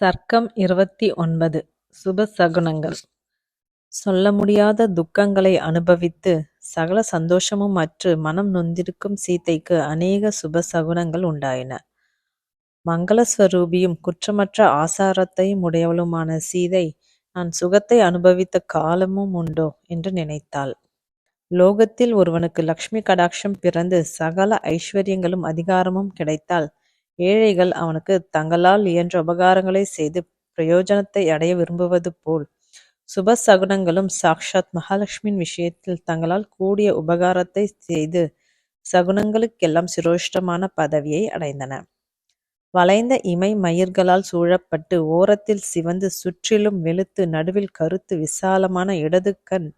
சர்க்கம் இருபத்தி ஒன்பது. சுப சகுனங்கள். சொல்ல முடியாத துக்கங்களை அனுபவித்து சகல சந்தோஷமும் அற்று மனம் நொந்திருக்கும் சீதைக்கு அநேக சுப சகுனங்கள் உண்டாயின. மங்களஸ்வரூபியும் குற்றமற்ற ஆசாரத்தையும் உடையவளுமான சீதை நான் சுகத்தை அனுபவித்த காலமும் உண்டோ? என்று நினைத்தாள். லோகத்தில் ஒருவனுக்கு லக்ஷ்மி கடாட்சம் பிறந்து சகல ஐஸ்வர்யங்களும் அதிகாரமும் கிடைத்தால் ஏழைகள் அவனுக்கு தங்களால் இயன்ற உபகாரங்களை செய்து பிரயோஜனத்தை அடைய விரும்புவது போல். சுப சகுனங்களும் சாக்ஷாத் மகாலட்சுமியின் விஷயத்தில் தங்களால் கூடிய உபகாரத்தை செய்து சகுனங்களுக்கெல்லாம் சிரோஷ்டமான பதவியை அடைந்தன. வளைந்த இமை மயிர்களால் சூழப்பட்டு ஓரத்தில் சிவந்து சுற்றிலும் வெளுத்து நடுவில் கருத்து விசாலமான இடது கண்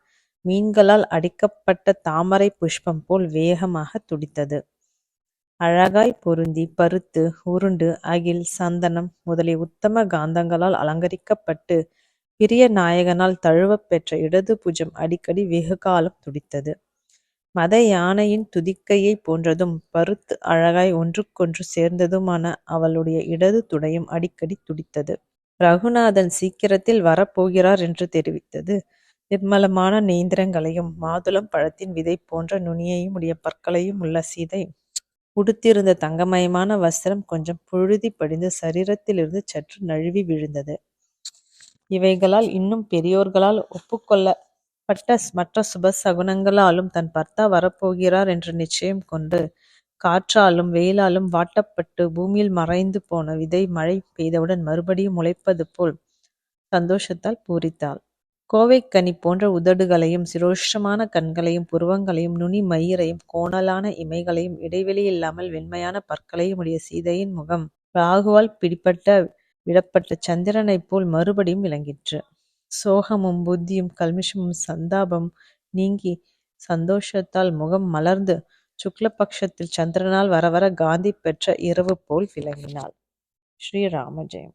மீன்களால் அடிக்கப்பட்ட தாமரை புஷ்பம் போல் வேகமாக துடித்தது. அழகாய் பொருந்தி பருத்து உருண்டு அகில் சந்தனம் முதலிய உத்தம காந்தங்களால் அலங்கரிக்கப்பட்டு பிரிய நாயகனால் தழுவப் பெற்ற இடது புஜம் அடிக்கடி வெகுகாலம் துடித்தது. மத யானையின் துதிக்கையை போன்றதும் பருத்து அழகாய் ஒன்றுக்கொன்று சேர்ந்ததுமான அவளுடைய இடது துடையும் அடிக்கடி துடித்தது. ரகுநாதன் சீக்கிரத்தில் வரப்போகிறார் என்று தெரிவித்தது. நிர்மலமான நேந்திரங்களையும் மாதுளம் பழத்தின் விதை போன்ற நுனியையும் உடைய பற்களையும் உள்ள சீதை உடுத்திருந்த தங்கமயமான வஸ்திரம் கொஞ்சம் புழுதி படிந்து சரீரத்திலிருந்து சற்று நழுவி விழுந்தது. இவைகளால் இன்னும் பெரியோர்களால் ஒப்புக்கொள்ளப்பட்ட மற்ற சுப சகுனங்களாலும் தன் பர்த்தா வரப்போகிறார் என்று நிச்சயம் கொண்டு காற்றாலும் வெயிலாலும் வாட்டப்பட்டு பூமியில் மறைந்து போன விதை மழை பெய்தவுடன் மறுபடியும் முளைப்பது போல் சந்தோஷத்தால் பூரித்தாள். கோவைக்கனி போன்ற உதடுகளையும் சிரோஷமான கண்களையும் புருவங்களையும் நுனி மயிரையும் கோணலான இமைகளையும் இடைவெளியில்லாமல் வெண்மையான பற்களையும் உடைய சீதையின் முகம் ராகுவால் பிடிப்பட்ட விடப்பட்ட சந்திரனைப் போல் மறுபடியும் விளங்கிற்று. சோகமும் புத்தியும் கல்மிஷமும் சந்தாபம் நீங்கி சந்தோஷத்தால் முகம் மலர்ந்து சுக்லபக்ஷத்தில் சந்திரனால் வர வர காந்தி பெற்ற இரவு போல் விளங்கினாள். ஸ்ரீராம ஜெயம்